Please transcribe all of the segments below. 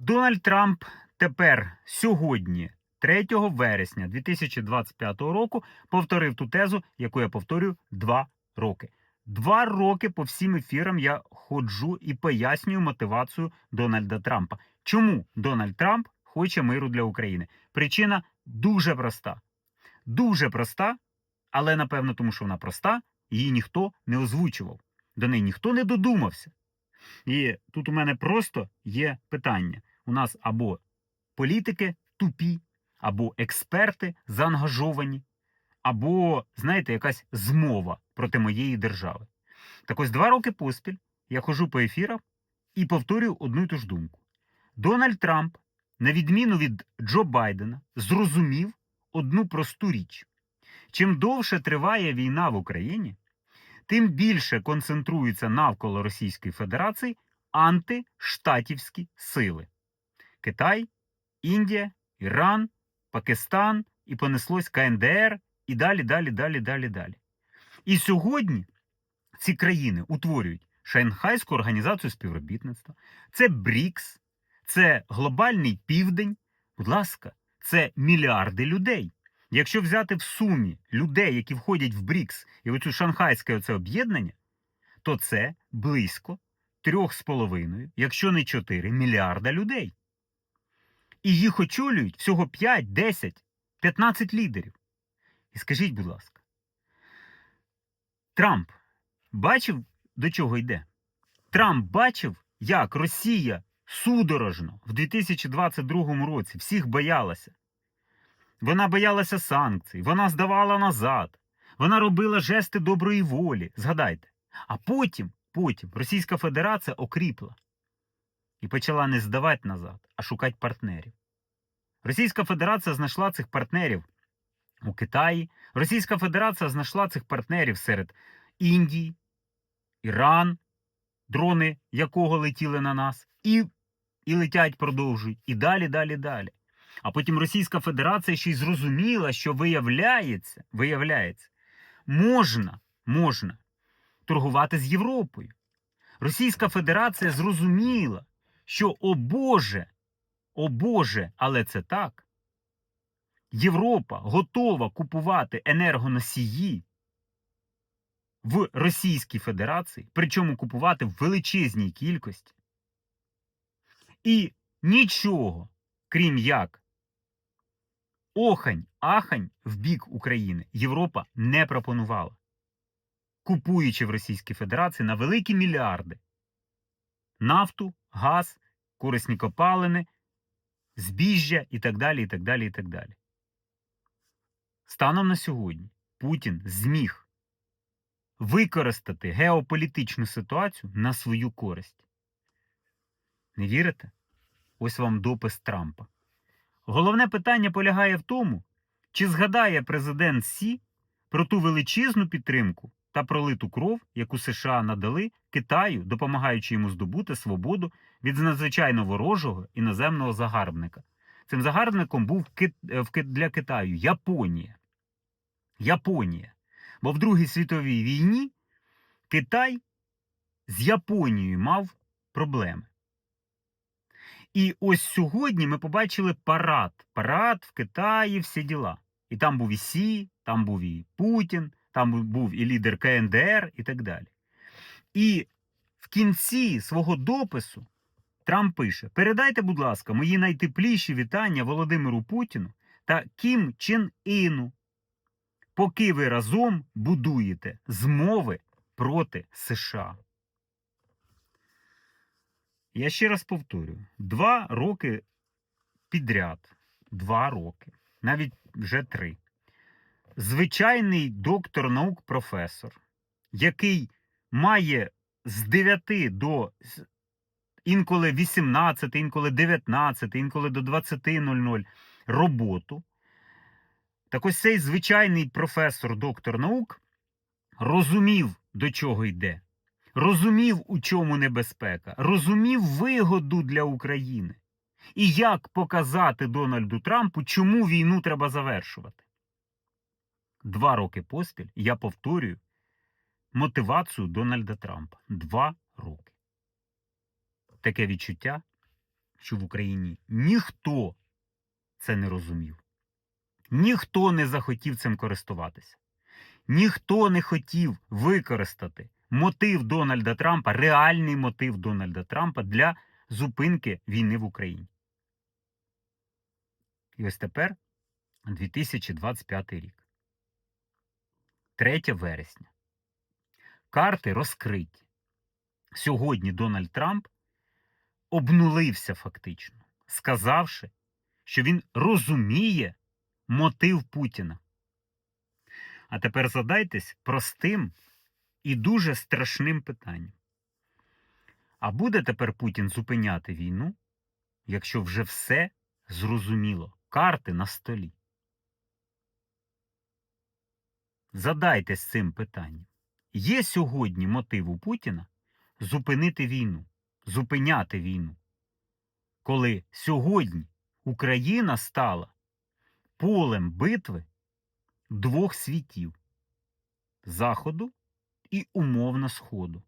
Дональд Трамп тепер сьогодні, 3 вересня 2025 року, повторив ту тезу, яку я повторюю два роки. Два роки по всім ефірам я ходжу і пояснюю мотивацію Дональда Трампа. Чому Дональд Трамп хоче миру для України? Причина дуже проста. Дуже проста, але напевно, тому що вона проста, її ніхто не озвучував. До неї ніхто не додумався. І тут у мене просто є питання: у нас або політики тупі, або експерти заангажовані, або, знаєте, якась змова проти моєї держави. Так ось два роки поспіль я ходжу по ефірах і повторюю одну й ту ж думку. Дональд Трамп, на відміну від Джо Байдена, зрозумів одну просту річ: чим довше триває війна в Україні, тим більше концентруються навколо Російської Федерації антиштатівські сили: Китай, Індія, Іран, Пакистан і понеслось КНДР, і далі, далі, далі, далі, далі. І сьогодні ці країни утворюють Шанхайську організацію співробітництва, це БРІКС, це глобальний південь. Будь ласка, це мільярди людей. Якщо взяти в сумі людей, які входять в БРІКС і оцю шанхайське оце об'єднання, то це близько 3,5, якщо не 4 мільярда людей. І їх очолюють всього 5, 10, 15 лідерів. І скажіть, будь ласка, Трамп бачив, до чого йде? Трамп бачив, як Росія судорожно в 2022 році всіх боялася. Вона боялася санкцій, вона здавала назад, вона робила жести доброї волі. Згадайте. А потім, потім Російська Федерація окріпла і почала не здавати назад, а шукати партнерів. Російська Федерація знайшла цих партнерів у Китаї. Російська Федерація знайшла цих партнерів серед Індії, Іран, дрони якого летіли на нас, і, і летять, продовжують, і далі, далі, далі. А потім Російська Федерація ще й зрозуміла, що виявляється, виявляється, можна, можна торгувати з Європою. Російська Федерація зрозуміла, що о Боже, о Боже, але це так. Європа готова купувати енергоносії в Російській Федерації, причому купувати в величезній кількості. І нічого, крім як охань, ахань в бік України Європа не пропонувала, купуючи в Російській Федерації на великі мільярди нафту, газ, корисні копалини, збіжжя і так далі, і так далі, і так далі. Станом на сьогодні Путін зміг використати геополітичну ситуацію на свою користь. Не вірите? Ось вам допис Трампа. Головне питання полягає в тому, чи згадає президент Сі про ту величезну підтримку та пролиту кров, яку США надали Китаю, допомагаючи йому здобути свободу від надзвичайно ворожого іноземного загарбника. Цим загарбником був е, для Китаю Японія. Японія. Бо в Другій світовій війні Китай з Японією мав проблеми. І ось сьогодні ми побачили парад. Парад в Китаї, всі діла. І там був і Сі, там був і Путін, там був і лідер КНДР і так далі. І в кінці свого допису Трамп пише: Передайте, будь ласка, мої найтепліші вітання Володимиру Путіну та Кім Чен Іну, поки ви разом будуєте змови проти США. Я ще раз повторюю: два роки підряд, два роки, навіть вже три. Звичайний доктор наук професор, який має з 9 до інколи 18, інколи 19, інколи до 20.00 роботу. Так ось цей звичайний професор, доктор наук розумів, до чого йде розумів, у чому небезпека, розумів вигоду для України. І як показати Дональду Трампу, чому війну треба завершувати. Два роки поспіль я повторюю мотивацію Дональда Трампа. Два роки. Таке відчуття, що в Україні ніхто це не розумів. Ніхто не захотів цим користуватися. Ніхто не хотів використати мотив Дональда Трампа, реальний мотив Дональда Трампа для зупинки війни в Україні. І ось тепер 2025 рік. 3 вересня. Карти розкриті. Сьогодні Дональд Трамп обнулився фактично, сказавши, що він розуміє мотив Путіна. А тепер задайтесь простим і дуже страшним питанням. А буде тепер Путін зупиняти війну, якщо вже все зрозуміло, карти на столі? Задайтесь цим питанням. Є сьогодні мотив у Путіна зупинити війну, зупиняти війну, коли сьогодні Україна стала полем битви двох світів Заходу і умовно Сходу.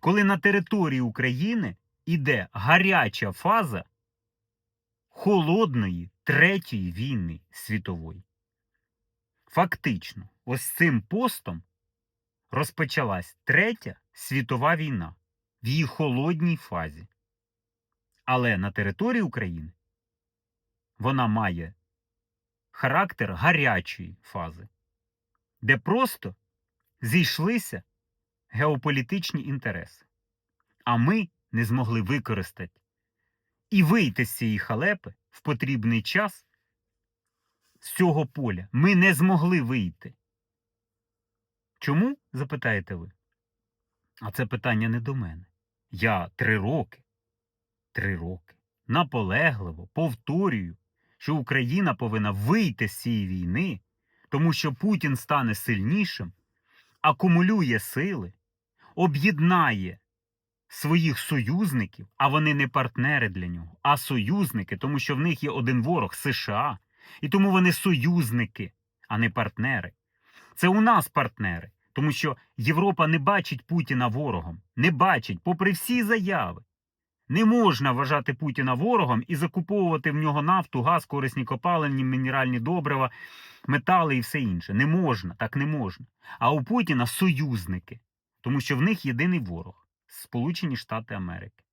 Коли на території України іде гаряча фаза холодної третьої війни світової. Фактично, ось цим постом розпочалась третя світова війна в її холодній фазі. Але на території України вона має характер гарячої фази, де просто зійшлися геополітичні інтереси. А ми не змогли використати і вийти з цієї халепи в потрібний час з цього поля. Ми не змогли вийти. Чому, запитаєте ви? А це питання не до мене. Я три роки, три роки наполегливо повторюю, що Україна повинна вийти з цієї війни, тому що Путін стане сильнішим, акумулює сили, об'єднає своїх союзників, а вони не партнери для нього, а союзники, тому що в них є один ворог США, і тому вони союзники, а не партнери. Це у нас партнери, тому що Європа не бачить Путіна ворогом, не бачить, попри всі заяви. Не можна вважати Путіна ворогом і закуповувати в нього нафту, газ, корисні копалені, мінеральні добрива, метали і все інше. Не можна, так не можна. А у Путіна союзники, тому що в них єдиний ворог Сполучені Штати Америки,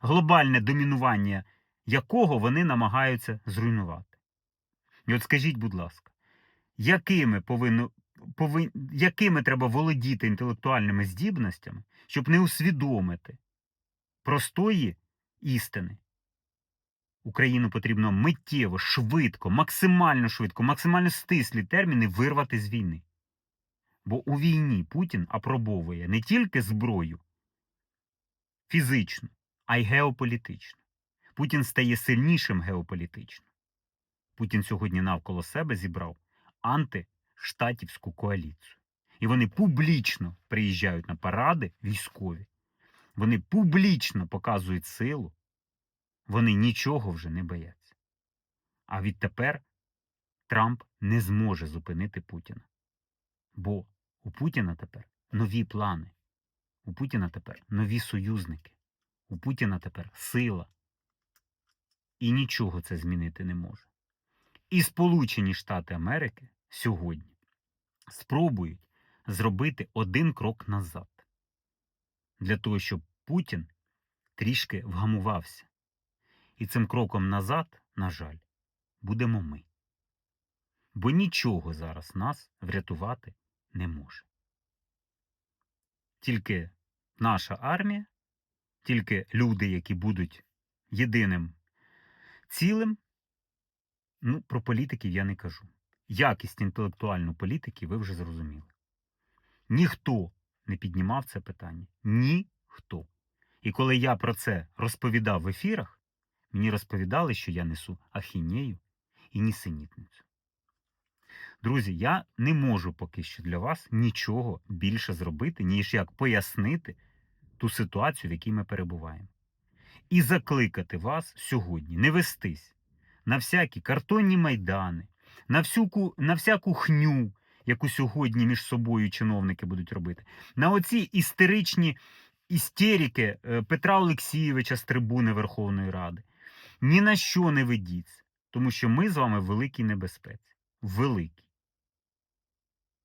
глобальне домінування якого вони намагаються зруйнувати. І от скажіть, будь ласка, якими повинно, повин, якими треба володіти інтелектуальними здібностями, щоб не усвідомити простої істини? Україну потрібно миттєво, швидко, максимально швидко, максимально стислі терміни вирвати з війни. Бо у війні Путін апробовує не тільки зброю фізичну, а й геополітичну. Путін стає сильнішим геополітично. Путін сьогодні навколо себе зібрав антиштатівську коаліцію. І вони публічно приїжджають на паради військові. Вони публічно показують силу. Вони нічого вже не бояться. А відтепер Трамп не зможе зупинити Путіна. Бо у Путіна тепер нові плани. У Путіна тепер нові союзники. У Путіна тепер сила. І нічого це змінити не може. І Сполучені Штати Америки сьогодні спробують зробити один крок назад для того, щоб Путін трішки вгамувався. І цим кроком назад, на жаль, будемо ми. Бо нічого зараз нас врятувати не може. Тільки наша армія, тільки люди, які будуть єдиним цілим, ну, про політиків я не кажу. Якість інтелектуальної політики ви вже зрозуміли. Ніхто не піднімав це питання. Ніхто. І коли я про це розповідав в ефірах, мені розповідали, що я несу ахінею і нісенітницю. Друзі, я не можу поки що для вас нічого більше зробити, ніж як пояснити ту ситуацію, в якій ми перебуваємо. І закликати вас сьогодні не вестись на всякі картонні майдани, на всяку, на всяку хню, яку сьогодні між собою чиновники будуть робити, на оці істеричні істерики е, Петра Олексійовича з трибуни Верховної Ради, Ні на що не ведіться, тому що ми з вами в великій небезпеці. Великій.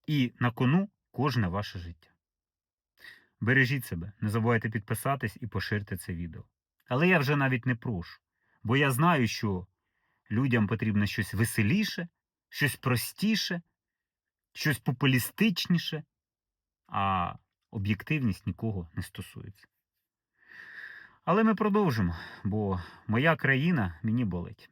І на кону кожне ваше життя. Бережіть себе, не забувайте підписатись і поширте це відео. Але я вже навіть не прошу, бо я знаю, що людям потрібно щось веселіше, щось простіше, щось популістичніше, а об'єктивність нікого не стосується. Але ми продовжимо, бо моя країна мені болить.